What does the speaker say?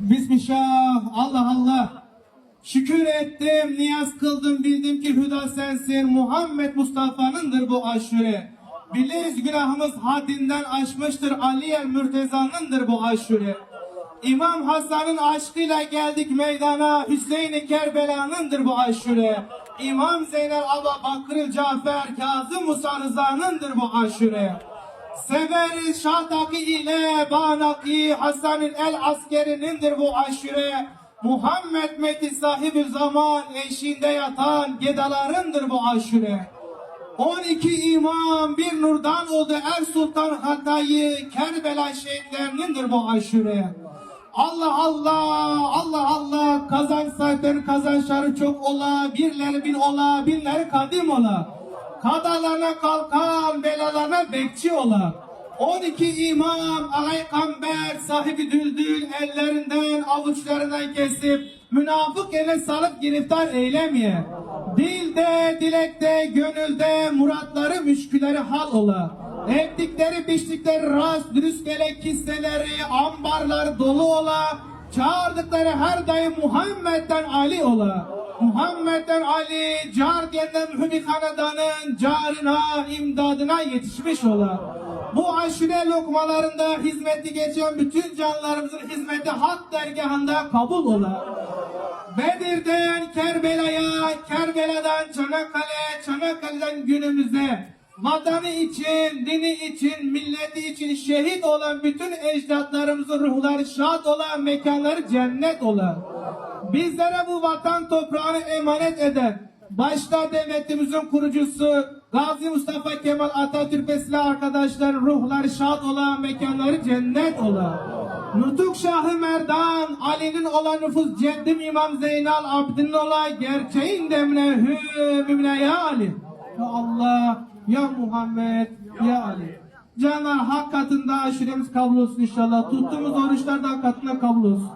Bismillah, Allah Allah. Şükür ettim, niyaz kıldım, bildim ki hüda sensin. Muhammed Mustafa'nındır bu aşure. Biliriz günahımız haddinden aşmıştır. Ali el Mürteza'nındır bu aşure. İmam Hasan'ın aşkıyla geldik meydana. Hüseyin-i Kerbela'nındır bu aşure. İmam Zeynel Aba Bakır Cafer Kazım Musa Rıza'nındır bu aşure. Severiz Şahtaki ile Banaki Hasan'ın el askerinindir bu aşure. Muhammed Mehdi sahibi zaman eşiğinde yatan gedalarındır bu aşure. 12 imam bir nurdan oldu Er Sultan Hatay'ı Kerbela şehitlerinindir bu aşure. Allah Allah Allah Allah kazanç sahiplerin kazançları çok ola birleri bin ola binleri kadim ola kadalarına kalkan belalarına bekçi ola 12 imam aleykamber sahibi düldül ellerinden avuçlarından kesip münafık ele salıp giriftar eylemeye dilde dilekte gönülde muratları müşküleri hal ola Ektikleri biçtikleri rast, dürüst gelek kisseleri, ambarlar dolu ola. Çağırdıkları her daim Muhammed'den Ali ola. Muhammed'den Ali, car diyenden Mühbi Hanedan'ın carına, imdadına yetişmiş ola. Bu aşure lokmalarında hizmeti geçen bütün canlarımızın hizmeti hak dergahında kabul ola. Bedir'den Kerbela'ya, Kerbela'dan Çanakkale, Çanakkale'den günümüze vatanı için, dini için, milleti için şehit olan bütün ecdatlarımızın ruhları şad olan mekanları cennet olan. Bizlere bu vatan toprağını emanet eden, başta devletimizin kurucusu Gazi Mustafa Kemal Atatürk ve silah arkadaşlar ruhları şad olan mekanları cennet olan. Nutuk Şahı Merdan, Ali'nin olan nüfus Ceddim İmam Zeynal Abdin ola gerçeğin demine hü mümine ya Ali. Ya Allah, ya Muhammed, ya Ali. Canlar hak katında aşuremiz kabul olsun inşallah. Tuttuğumuz oruçlar da hak katında kabul olsun.